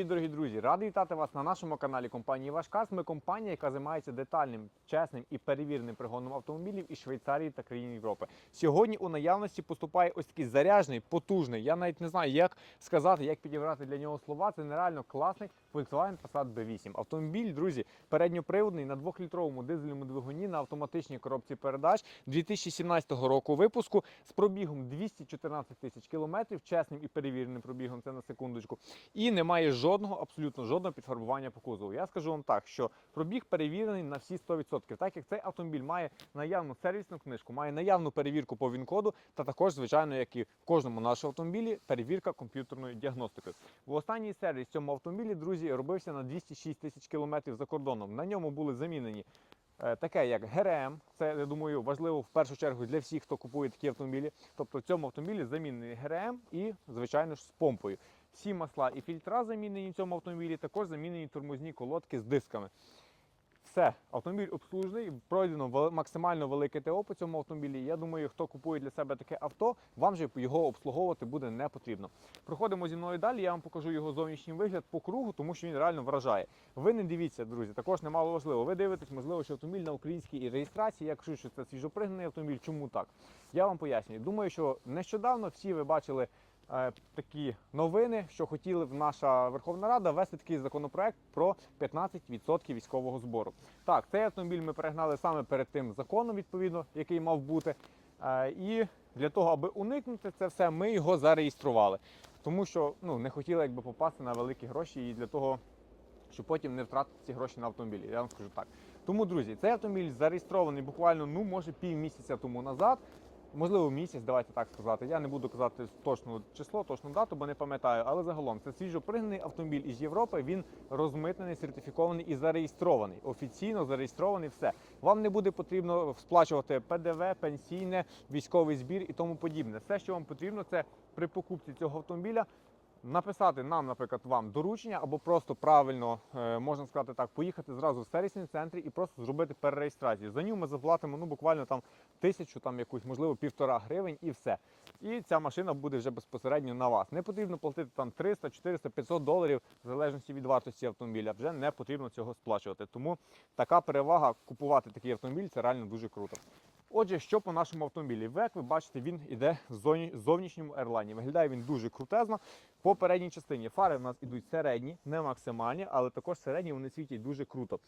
тобі, дорогі друзі. Радий вітати вас на нашому каналі компанії Вашкас. Ми компанія, яка займається детальним, чесним і перевіреним пригоном автомобілів із Швейцарії та країн Європи. Сьогодні у наявності поступає ось такий заряджений, потужний. Я навіть не знаю, як сказати, як підібрати для нього слова. Це нереально класний Volkswagen Passat B8. Автомобіль, друзі, передньоприводний на 2-літровому дизельному двигуні на автоматичній коробці передач 2017 року випуску з пробігом 214 тисяч кілометрів, чесним і перевіреним пробігом. Це на секундочку. І немає жодного, абсолютно жодного підфарбування по кузову. Я скажу вам так, що пробіг перевірений на всі 100%. Так як цей автомобіль має наявну сервісну книжку, має наявну перевірку по ВІН-коду, та також, звичайно, як і в кожному нашому автомобілі, перевірка комп'ютерною діагностикою. В останній сервіс цьому автомобілі, друзі, робився на 206 тисяч кілометрів за кордоном. На ньому були замінені. е, Таке як ГРМ, це я думаю важливо в першу чергу для всіх, хто купує такі автомобілі. Тобто в цьому автомобілі замінений ГРМ і, звичайно ж, з помпою. Всі масла і фільтра замінені в цьому автомобілі, також замінені тормозні колодки з дисками. Все, автомобіль обслужений, пройдено максимально велике ТО по цьому автомобілі. Я думаю, хто купує для себе таке авто, вам же його обслуговувати буде не потрібно. Проходимо зі мною далі. Я вам покажу його зовнішній вигляд по кругу, тому що він реально вражає. Ви не дивіться, друзі, також немало важливо. Ви дивитесь, можливо, що автомобіль на українській реєстрації. Я кажу, що це свіжопригнаний автомобіль. Чому так? Я вам пояснюю. Думаю, що нещодавно всі ви бачили такі новини, що хотіли в наша Верховна Рада ввести такий законопроект про 15% військового збору. Так, цей автомобіль ми перегнали саме перед тим законом, відповідно, який мав бути. Е, і для того, аби уникнути це все, ми його зареєстрували. Тому що ну, не хотіли якби попасти на великі гроші і для того, щоб потім не втратити ці гроші на автомобілі. Я вам скажу так. Тому, друзі, цей автомобіль зареєстрований буквально, ну, може, пів місяця тому назад. Можливо, місяць, давайте так сказати. Я не буду казати точну число, точну дату, бо не пам'ятаю. Але загалом це свіжопригнаний автомобіль із Європи. Він розмитнений, сертифікований і зареєстрований. Офіційно зареєстрований. Все вам не буде потрібно сплачувати ПДВ, пенсійне, військовий збір і тому подібне. Все, що вам потрібно, це при покупці цього автомобіля написати нам, наприклад, вам доручення, або просто правильно е, можна сказати так, поїхати зразу в сервісний центрі і просто зробити перереєстрацію. За нього ми заплатимо ну буквально там тисячу, там якусь, можливо, півтора гривень і все. І ця машина буде вже безпосередньо на вас. Не потрібно платити там 300, 400, 500 доларів в залежності від вартості автомобіля. Вже не потрібно цього сплачувати. Тому така перевага купувати такий автомобіль це реально дуже круто. Отже, що по нашому автомобілі? Як ви бачите, він іде в зовнішньому ерлайні. Виглядає він дуже крутезно. По передній частині фари в нас ідуть середні, не максимальні, але також середні вони світять дуже круто.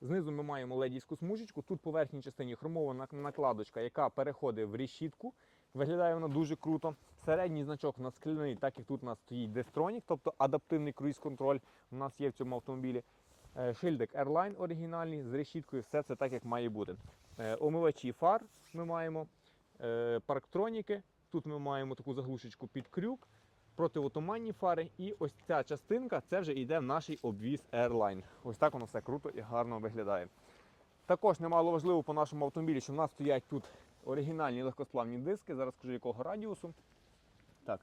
Знизу ми маємо ледівську смужечку. Тут по верхній частині хромована накладочка, яка переходить в решітку. Виглядає вона дуже круто. Середній значок у нас скляний, так як тут у нас стоїть Destronік, тобто адаптивний круїз-контроль у нас є в цьому автомобілі. Е, Шильдик Airline оригінальний з решіткою, все це так, як має бути. Е, Омивачі фар ми маємо, е, парктроніки. Тут ми маємо таку заглушечку під крюк, противотуманні фари. І ось ця частинка це вже йде в наш обвіз Airline. Ось так воно все круто і гарно виглядає. Також немало важливо по нашому автомобілі, що в нас стоять тут оригінальні легкосплавні диски. Зараз скажу якого радіусу. Так,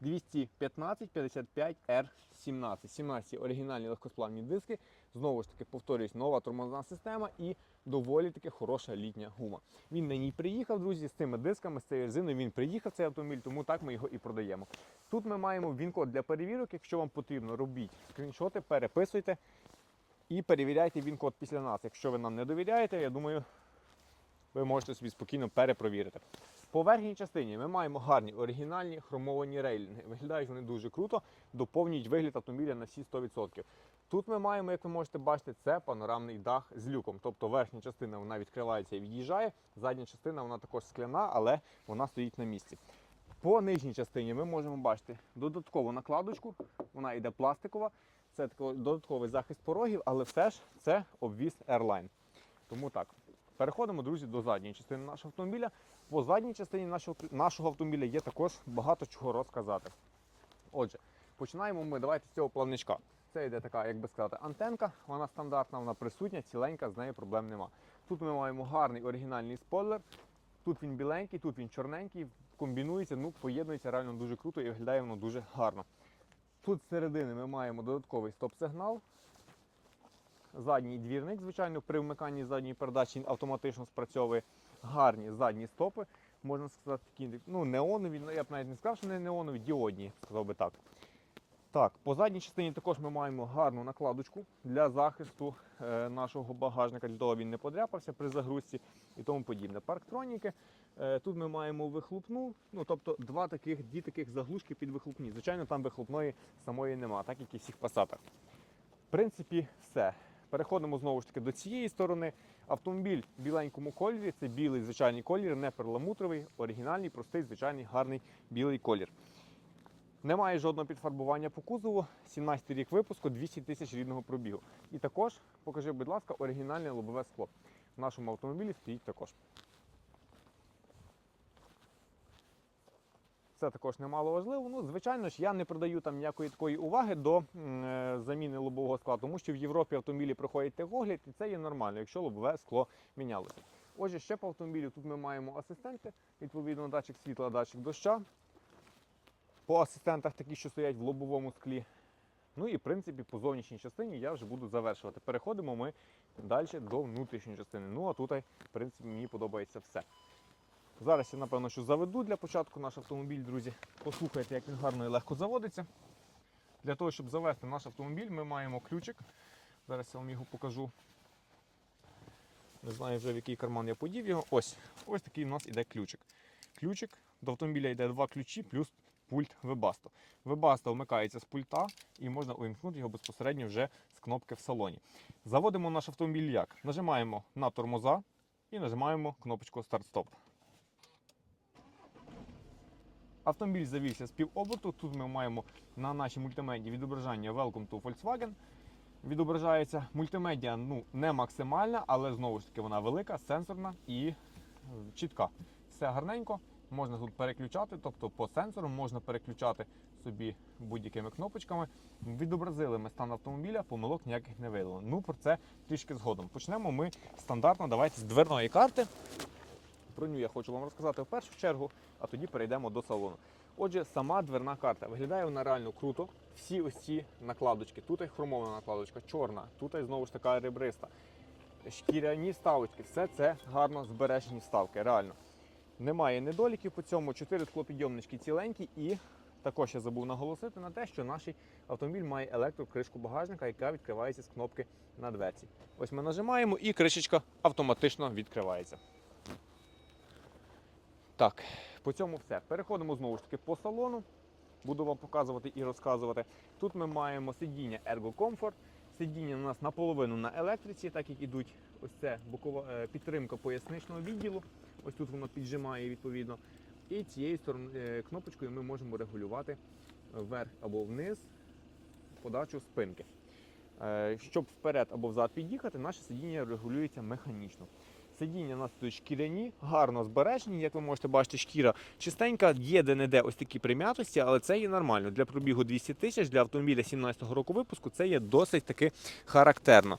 215 55 r 17 17 оригінальні легкосплавні диски. Знову ж таки, повторюсь, нова тормозна система і доволі таки хороша літня гума. Він на ній приїхав, друзі, з цими дисками, з цією резиною він приїхав цей автомобіль, тому так ми його і продаємо. Тут ми маємо він-код для перевірок. Якщо вам потрібно, робіть скріншоти, переписуйте і перевіряйте він-код після нас. Якщо ви нам не довіряєте, я думаю, ви можете собі спокійно перепровірити. По верхній частині ми маємо гарні оригінальні хромовані рейлінги. Виглядають вони дуже круто, доповнюють вигляд автомобіля на всі 100%. Тут ми маємо, як ви можете бачити, це панорамний дах з люком. Тобто верхня частина вона відкривається і від'їжджає, задня частина вона також скляна, але вона стоїть на місці. По нижній частині ми можемо бачити додаткову накладочку, вона йде пластикова. Це додатковий захист порогів, але все ж це обвіз Airline. Тому так. Переходимо, друзі, до задньої частини нашого автомобіля. По задній частині нашого, нашого автомобіля є також багато чого розказати. Отже, починаємо ми давайте з цього плавничка. Це йде така, як би сказати, антенка, вона стандартна, вона присутня, ціленька, з нею проблем нема. Тут ми маємо гарний оригінальний спойлер. Тут він біленький, тут він чорненький, комбінується, ну, поєднується реально дуже круто і виглядає воно дуже гарно. Тут з середини ми маємо додатковий стоп-сигнал. Задній двірник, звичайно, при вмиканні задньої передачі він автоматично спрацьовує гарні задні стопи. Можна сказати, такі ну, неонові, ну, я б навіть не сказав, що не неонові, діодні, сказав би так. Так, по задній частині також ми маємо гарну накладочку для захисту е, нашого багажника, для того він не подряпався при загрузці і тому подібне. Парктроніки. Е, тут ми маємо вихлопну, ну тобто два таких, дві таких заглушки під вихлопні. Звичайно, там вихлопної самої нема, так як і всіх пасатах. В принципі, все. Переходимо знову ж таки до цієї сторони. Автомобіль в біленькому кольорі, це білий звичайний колір, не перламутровий, оригінальний, простий, звичайний, гарний білий колір. Немає жодного підфарбування по кузову. 17 рік випуску, 200 тисяч рідного пробігу. І також, покажи, будь ласка, оригінальне лобове скло. В нашому автомобілі стоїть також. Це також немало важливо. Ну, звичайно ж, я не придаю там ніякої такої уваги до е, заміни лобового скла, тому що в Європі автомобілі проходять техогляд, і це є нормально, якщо лобове скло мінялося. Отже, ще по автомобілю тут ми маємо асистенти, відповідно, датчик світла, датчик доща. По асистентах такі, що стоять в лобовому склі. Ну і в принципі по зовнішній частині я вже буду завершувати. Переходимо ми далі до внутрішньої частини. Ну а тут, в принципі, мені подобається все. Зараз я, напевно, що заведу для початку наш автомобіль, друзі. Послухайте, як він гарно і легко заводиться. Для того, щоб завести наш автомобіль, ми маємо ключик. Зараз я вам його покажу. Не знаю вже в який карман я подів його. Ось, ось такий у нас іде ключик. Ключик. До автомобіля йде два ключі плюс пульт Webasto. Webasto вмикається з пульта і можна увімкнути його безпосередньо вже з кнопки в салоні. Заводимо наш автомобіль як? Нажимаємо на тормоза і нажимаємо кнопочку старт-стоп. Автомобіль завівся з півоберту. Тут ми маємо на нашій мультимеді відображення Welcome to Volkswagen. Відображається мультимедіа ну, не максимальна, але знову ж таки вона велика, сенсорна і чітка. Все гарненько. Можна тут переключати, тобто по сенсору можна переключати собі будь-якими кнопочками. Відобразили ми стан автомобіля, помилок ніяких не виявило. Ну про це трішки згодом. Почнемо ми стандартно. Давайте з дверної карти. Про нього я хочу вам розказати в першу чергу, а тоді перейдемо до салону. Отже, сама дверна карта виглядає вона реально круто. Всі ось ці накладочки. Тут і хромована накладочка, чорна, тут і знову ж така ребриста. Шкіряні вставочки, все це гарно збережені вставки, реально. Немає недоліків по цьому. Чотири склопідйомнички ціленькі і також я забув наголосити на те, що наш автомобіль має електрокришку багажника, яка відкривається з кнопки на дверці. Ось ми нажимаємо і кришечка автоматично відкривається. Так, по цьому все. Переходимо знову ж таки по салону. Буду вам показувати і розказувати. Тут ми маємо сидіння Ergo Comfort. Сидіння у нас наполовину на електриці, так як ідуть ось це бокова е, підтримка поясничного відділу. Ось тут воно піджимає відповідно. І цією е, кнопочкою ми можемо регулювати вверх або вниз подачу спинки. Е, Щоб вперед або взад під'їхати, наше сидіння регулюється механічно. Сидіння у нас тут шкіряні, гарно збережені, як ви можете бачити, шкіра чистенька, є де-не-де ось такі прим'ятості, але це є нормально. Для пробігу 200 тисяч, для автомобіля 17-го року випуску це є досить таки характерно.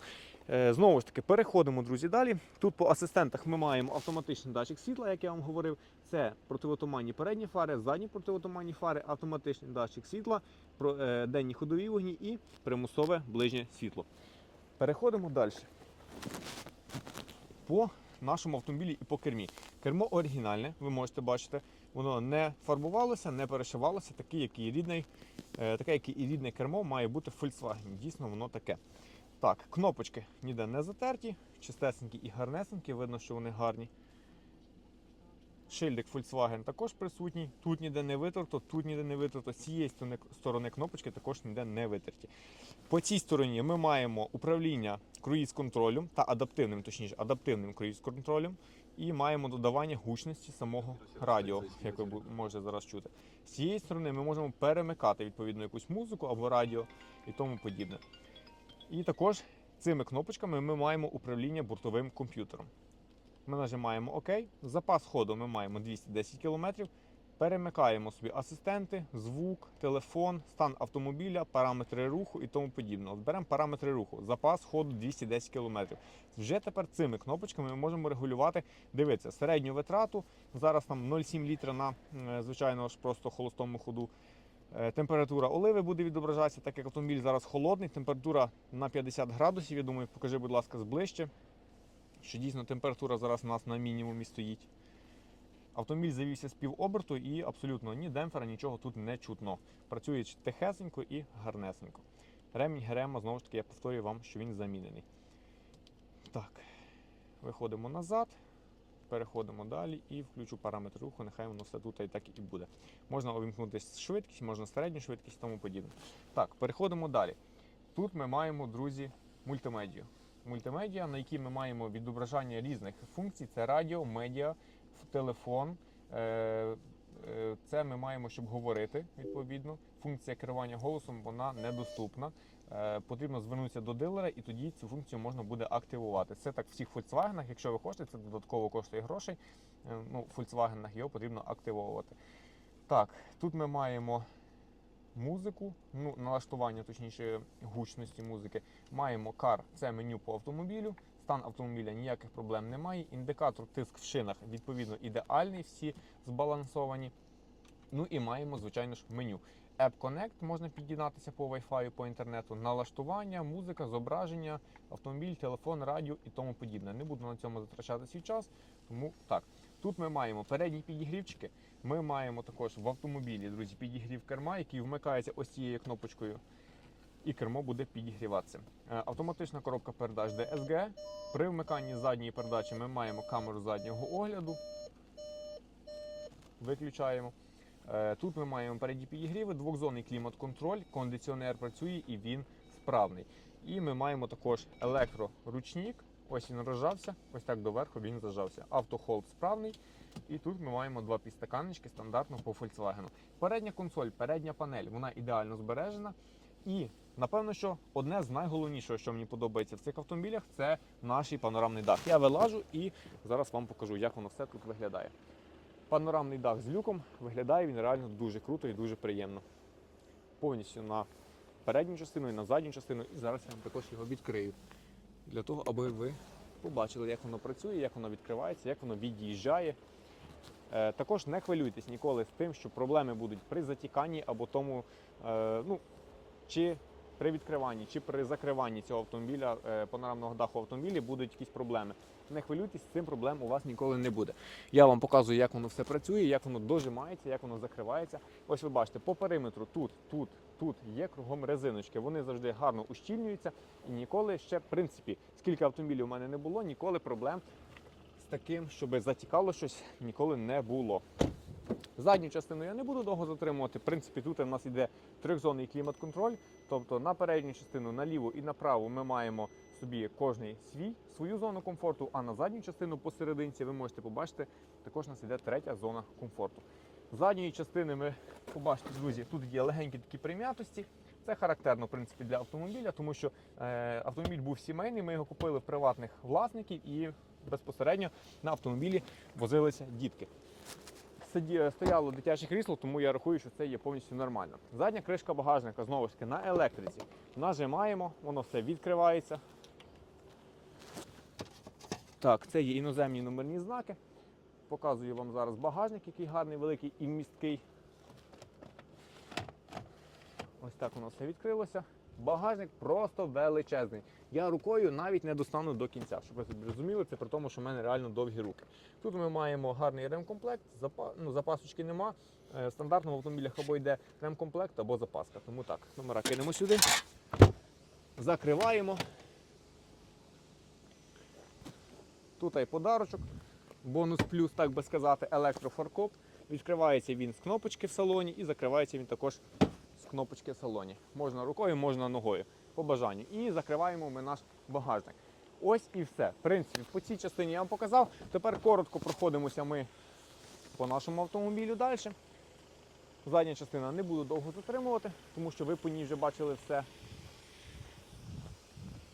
Е, Знову ж таки, переходимо, друзі, далі. Тут по асистентах ми маємо автоматичний датчик світла, як я вам говорив. Це противотуманні передні фари, задні противотуманні фари, автоматичний датчик світла, е, денні ходові вогні і примусове ближнє світло. Переходимо далі. По нашому автомобілі і по кермі. Кермо оригінальне, ви можете бачити, воно не фарбувалося, не перешивалося, таке, як і рідний, е, таке, як і рідне кермо має бути Volkswagen. Дійсно, воно таке. Так, кнопочки ніде не затерті, чистесенькі і гарнесенькі, видно, що вони гарні. Шильдик Volkswagen також присутній. Тут ніде не витерто, тут ніде не витерто. З цієї сторони, кнопочки також ніде не витерті. По цій стороні ми маємо управління круїз-контролем та адаптивним, точніше, адаптивним круїз-контролем. І маємо додавання гучності самого радіо, як ви можете зараз чути. З цієї сторони ми можемо перемикати відповідно якусь музику або радіо і тому подібне. І також цими кнопочками ми маємо управління бортовим комп'ютером. Ми нажимаємо ОК. Запас ходу ми маємо 210 км. Перемикаємо собі асистенти, звук, телефон, стан автомобіля, параметри руху і тому подібне. От Беремо параметри руху, запас ходу 210 км. Вже тепер цими кнопочками ми можемо регулювати, дивіться, середню витрату. Зараз там 0,7 літра на е, звичайно ж просто холостому ходу. Е, Температура оливи буде відображатися, так як автомобіль зараз холодний. Температура на 50 градусів. Я думаю, покажи, будь ласка, зближче, що дійсно температура зараз у нас на мінімумі стоїть. Автомобіль завівся з півоберту і абсолютно ні демпфера, нічого тут не чутно. Працює тихесенько і гарнесенько. Ремінь Герема, знову ж таки, я повторюю вам, що він замінений. Так, виходимо назад, переходимо далі і включу параметр руху, нехай воно все тут і так і буде. Можна увімкнути швидкість, можна середню швидкість тому подібне. Так, переходимо далі. Тут ми маємо, друзі, мультимедію. Мультимедіа, на якій ми маємо відображання різних функцій: це радіо, медіа, телефон. Е, е, Це ми маємо, щоб говорити відповідно. Функція керування голосом вона недоступна. Е, Потрібно звернутися до дилера, і тоді цю функцію можна буде активувати. Це так в всіх Volkswagen, якщо ви хочете, це додатково коштує грошей. Е, Ну, в Volkswagen його потрібно активовувати. Так, тут ми маємо музику, ну, налаштування, точніше, гучності музики. Маємо CAR, це меню по автомобілю. Стан автомобіля ніяких проблем немає. Індикатор тиск в шинах відповідно ідеальний, всі збалансовані. Ну і маємо, звичайно ж, меню. App Connect можна під'єднатися по Wi-Fi, по інтернету, налаштування, музика, зображення, автомобіль, телефон, радіо і тому подібне. Не буду на цьому затрачати свій час, тому так. Тут ми маємо передні підігрівчики. Ми маємо також в автомобілі, друзі, підігрів керма, який вмикається ось цією кнопочкою, і кермо буде підігріватися. Е, Автоматична коробка передач DSG. При вмиканні задньої передачі ми маємо камеру заднього огляду. Виключаємо. Е, Тут ми маємо передні підігріви, двохзонний клімат-контроль, кондиціонер працює і він справний. І ми маємо також електроручник. Ось він розжався, ось так доверху він зажався. Автохолд справний. І тут ми маємо два підстаканнички стандартно по Volkswagen. Передня консоль, передня панель, вона ідеально збережена. І напевно, що одне з найголовнішого, що мені подобається в цих автомобілях, це наш панорамний дах. Я вилажу і зараз вам покажу, як воно все тут виглядає. Панорамний дах з люком виглядає він реально дуже круто і дуже приємно. Повністю на передню частину і на задню частину. І зараз я вам також його відкрию. Для того, аби ви побачили, як воно працює, як воно відкривається, як воно від'їжджає. Е, також не хвилюйтесь ніколи з тим, що проблеми будуть при затіканні або тому, е, ну, чи при відкриванні, чи при закриванні цього автомобіля, е, панорамного даху автомобілі будуть якісь проблеми. Не хвилюйтесь, з цим проблем у вас ніколи не буде. Я вам показую, як воно все працює, як воно дожимається, як воно закривається. Ось ви бачите, по периметру тут, тут, тут є кругом резиночки. Вони завжди гарно ущільнюються і ніколи ще, в принципі, скільки автомобілів у мене не було, ніколи проблем з таким, щоб затікало щось, ніколи не було. Задню частину я не буду довго затримувати. В принципі, тут у нас йде трьохзонний клімат-контроль. Тобто на передню частину, на ліву і на праву ми маємо собі кожний свій свою зону комфорту, а на задню частину посерединці ви можете побачити, також у нас йде третя зона комфорту. З задньої частини ми побачите, друзі, тут є легенькі такі прим'ятості. Це характерно в принципі, для автомобіля, тому що е, автомобіль був сімейний, ми його купили в приватних власників і безпосередньо на автомобілі возилися дітки. Сиді- Стояло дитяче крісло, тому я рахую, що це є повністю нормально. Задня кришка багажника знову ж таки на електриці. Нажимаємо, воно все відкривається. Так, це є іноземні номерні знаки. Показую вам зараз багажник, який гарний, великий і місткий. Ось так воно все відкрилося. Багажник просто величезний. Я рукою навіть не достану до кінця, щоб ви собі розуміли, це при тому, що в мене реально довгі руки. Тут ми маємо гарний ремкомплект, запа... ну, запасочки нема. Е, Стандартно в автомобілях або йде ремкомплект, або запаска. Тому так, номера кинемо сюди. Закриваємо. Тут і подарочок. Бонус плюс, так би сказати, електрофаркоп. Відкривається він з кнопочки в салоні і закривається він також з кнопочки в салоні. Можна рукою, можна ногою, по бажанню. І закриваємо ми наш багажник. Ось і все. В принципі, по цій частині я вам показав. Тепер коротко проходимося ми по нашому автомобілю далі. Задня частина не буду довго затримувати, тому що ви по ній вже бачили все.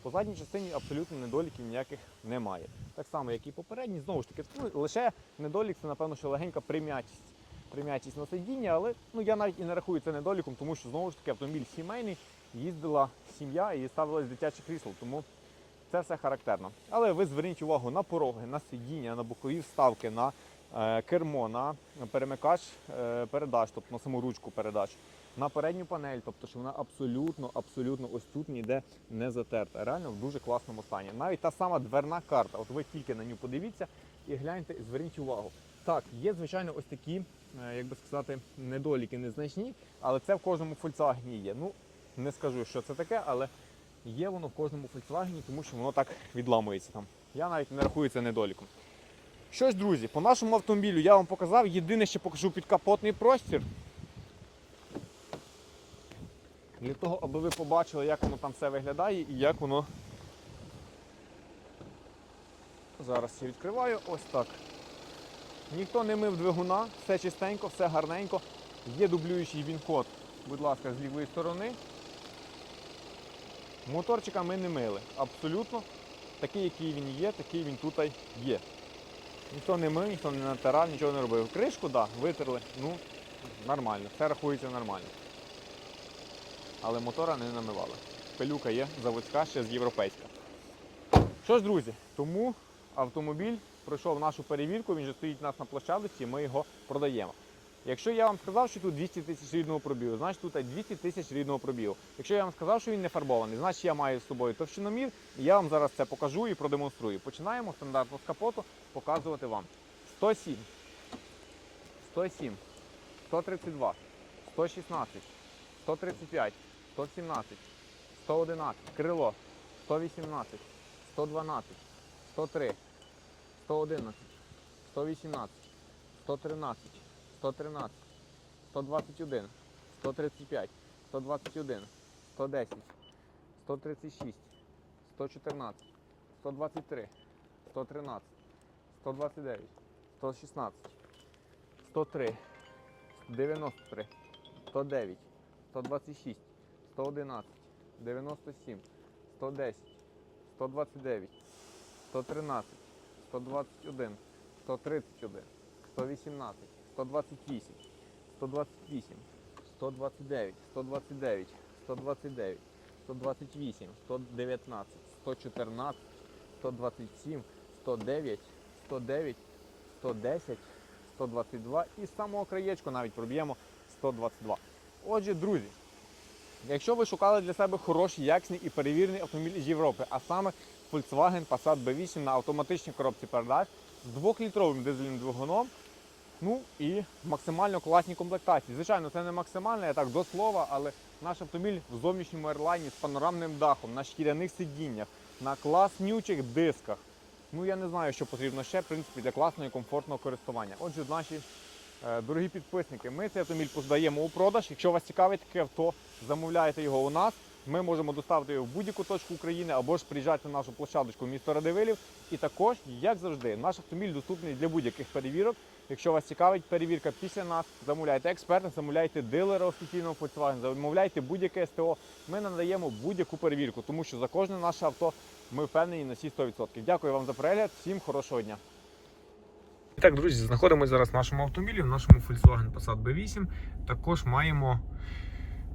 По задній частині абсолютно недоліків ніяких немає. Так само, як і попередній, знову ж таки, ну, лише недолік це, напевно, що легенька прим'ятість. Прим'ятість на сидіння, але ну, я навіть і не рахую це недоліком, тому що знову ж таки автомобіль сімейний, їздила сім'я і ставилось дитяче крісло, тому це все характерно. Але ви зверніть увагу на пороги, на сидіння, на бокові вставки, на е, кермо, на перемикач е, передач, тобто на саму ручку передач. На передню панель, тобто що вона абсолютно, абсолютно ось тут ніде не затерта. Реально в дуже класному стані. Навіть та сама дверна карта. От ви тільки на нього подивіться і гляньте, зверніть увагу. Так, є, звичайно, ось такі, е, як би сказати, недоліки незначні, але це в кожному Volkswagen є. Ну, не скажу, що це таке, але є воно в кожному Volkswagen, тому що воно так відламується там. Я навіть не рахую це недоліком. Що ж, друзі, по нашому автомобілю я вам показав. Єдине, що покажу підкапотний простір. Для того, аби ви побачили, як воно там все виглядає і як воно. Зараз я відкриваю ось так. Ніхто не мив двигуна, все чистенько, все гарненько. Є дублюючий він-код, будь ласка, з лівої сторони. Моторчика ми не мили. Абсолютно. Такий, який він є, такий він тут є. Ніхто не мив, ніхто не натирав, нічого не робив. Кришку, так, да, витерли. Ну, нормально, все рахується нормально. Але мотора не намивали. Пилюка є заводська ще з європейська. Що ж, друзі, тому автомобіль пройшов нашу перевірку, він вже стоїть у нас на площадці, ми його продаємо. Якщо я вам сказав, що тут 200 тисяч рідного пробігу, значить тут 200 тисяч рідного пробігу. Якщо я вам сказав, що він не фарбований, значить я маю з собою товщиномір, і я вам зараз це покажу і продемонструю. Починаємо стандартно з капоту показувати вам. 107, 107, 132, 116, 135, 117, 111, крило, 118, 112, 103, 111, 118, 113, 113, 121, 135, 121, 110, 136, 114, 123, 113, 129, 116, 103, 93, 109, 126, 111, 97, 110, 129, 113, 121, 131, 118, 128, 128, 129, 129, 129, 128, 119, 114, 127, 109, 109, 110, 122 і з самого краєчку навіть проб'ємо 122. Отже, друзі, якщо ви шукали для себе хороший, якісний і перевірений автомобіль з Європи, а саме Volkswagen Passat B8 на автоматичній коробці передач з 2-літровим дизельним двигуном, ну і максимально класній комплектації. Звичайно, це не максимально, я так до слова, але наш автомобіль в зовнішньому ерлайні з панорамним дахом, на шкіряних сидіннях, на класнючих дисках. Ну я не знаю, що потрібно ще в принципі для класного і комфортного користування. Отже, наші дорогі підписники, ми цей автомобіль поздаємо у продаж. Якщо вас цікавить таке авто, замовляйте його у нас. Ми можемо доставити його в будь-яку точку України або ж приїжджати на нашу площадочку місто Радивилів. І також, як завжди, наш автомобіль доступний для будь-яких перевірок. Якщо вас цікавить перевірка після нас, замовляйте експерта, замовляйте дилера офіційного Volkswagen, замовляйте будь-яке СТО. Ми надаємо будь-яку перевірку, тому що за кожне наше авто ми впевнені на всі 100%. Дякую вам за перегляд, всім хорошого дня. Так, друзі, знаходимося зараз в нашому автомобілі, в нашому Volkswagen Passat B8. Також маємо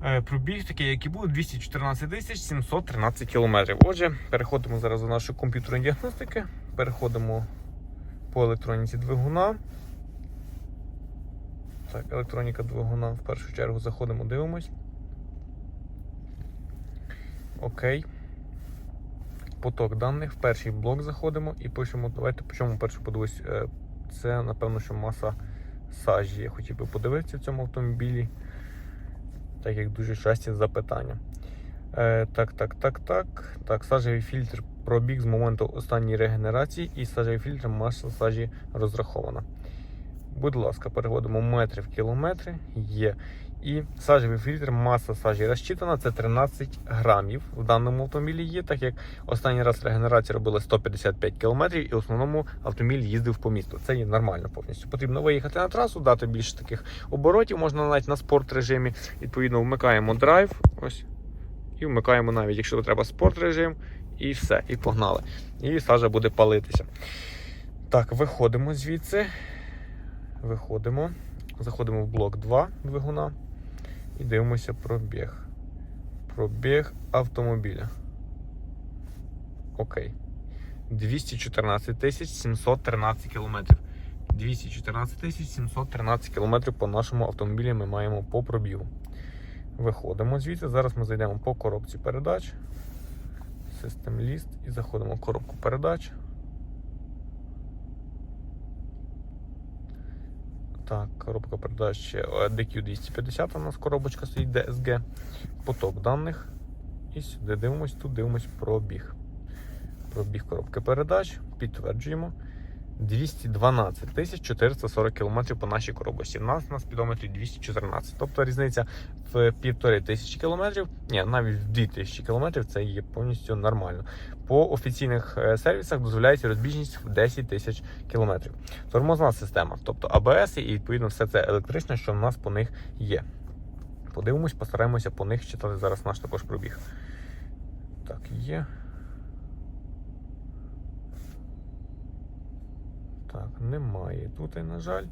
е, пробіг такий, який був 214 тисяч 713 кілометрів. Отже, переходимо зараз до нашої комп'ютерної діагностики, переходимо по електроніці двигуна. Так, електроніка двигуна в першу чергу заходимо, дивимось. Окей. Поток даних. В перший блок заходимо і пишемо. Давайте по чому перше подивись. Це, напевно, що маса сажі. Я хотів би подивитися в цьому автомобілі. Так як дуже часті запитання. Е, так, так, так, так. Так, сажевий фільтр пробіг з моменту останньої регенерації і сажевий фільтр маса сажі розрахована. Будь ласка, переводимо метри в кілометри. Є. І сажевий фільтр, маса сажі розчитана, це 13 грамів в даному автомобілі є, так як останній раз регенерація робила 155 кілометрів, і в основному автомобіль їздив по місту. Це є нормально повністю. Потрібно виїхати на трасу, дати більше таких оборотів, можна навіть на спорт режимі. Відповідно, вмикаємо драйв. Ось. І вмикаємо навіть, якщо треба спорт режим, і все, і погнали. І сажа буде палитися. Так, виходимо звідси. Виходимо. Заходимо в блок 2 двигуна і дивимося пробіг. Пробіг автомобіля. Окей. 214 тисяч 713 кілометрів. 214 тисяч 713 кілометрів по нашому автомобілі ми маємо по пробігу. Виходимо звідси. Зараз ми зайдемо по коробці передач. System List і заходимо в коробку передач. Так, коробка передач е, DQ250 у нас коробочка стоїть DSG. Поток даних. І сюди дивимось, тут дивимось пробіг. Пробіг коробки передач. Підтверджуємо. 212 тисяч 440 км по нашій коробочці. У нас на спідометрі 214. Тобто різниця в півтори тисячі кілометрів, ні, навіть в 2000 кілометрів це є повністю нормально. По офіційних е, сервісах дозволяється розбіжність в 10 тисяч кілометрів. Тормозна система, тобто АБС і відповідно все це електричне, що в нас по них є. Подивимось, постараємося по них читати зараз наш також пробіг. Так, є. Так, немає тут, на жаль.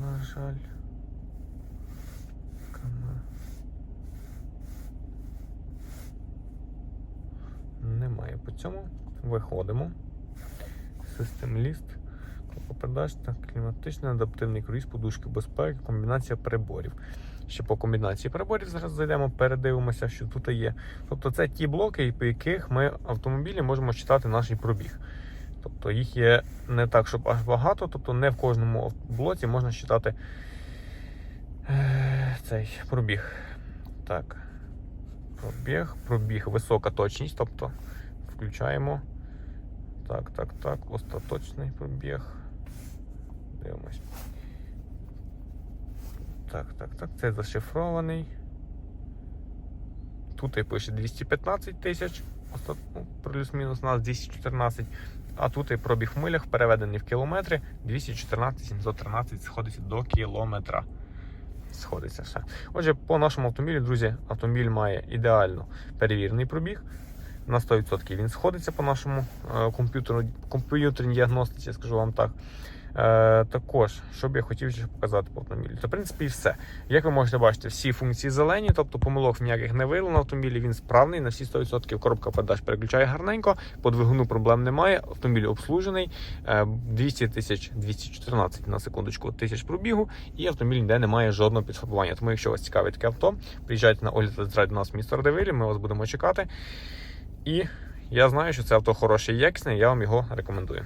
На жаль. Немає по цьому. Виходимо. System List. Кнопка передач та кліматичний адаптивний круїз, подушки безпеки, комбінація переборів. Ще по комбінації переборів зараз зайдемо, передивимося, що тут є. Тобто це ті блоки, по яких ми автомобілі можемо читати наш пробіг. Тобто їх є не так, щоб аж багато, тобто не в кожному блоці можна читати е, цей пробіг. Так. Пробіг, пробіг, висока точність, тобто включаємо. Так, так, так, остаточний пробіг. Дивимось. Так, так, так, це зашифрований. Тут і пише 215 тисяч, ну, плюс-мінус у нас 214. А тут і пробіг в милях переведений в кілометри 214 713 сходиться до кілометра. Сходиться все. Отже, по нашому автомобілю, друзі, автомобіль має ідеально перевірений пробіг. На 100% він сходиться по нашому е, комп'ютеру, комп'ютерній діагностиці, скажу вам так. Е, також, що б я хотів ще показати по автомобілю. Це, в принципі, і все. Як ви можете бачити, всі функції зелені, тобто помилок ніяких не виявлено на автомобілі, він справний на всі 100%. Коробка передач переключає гарненько, по двигуну проблем немає. Автомобіль обслужений, е, 200 тисяч 214 на секундочку тисяч пробігу, і автомобіль ніде не має жодного підфарбування. Тому, якщо вас цікавить таке авто, приїжджайте на огляд до нас в місто Радивилі, ми вас будемо чекати. І я знаю, що це авто хороше і якісне, я вам його рекомендую.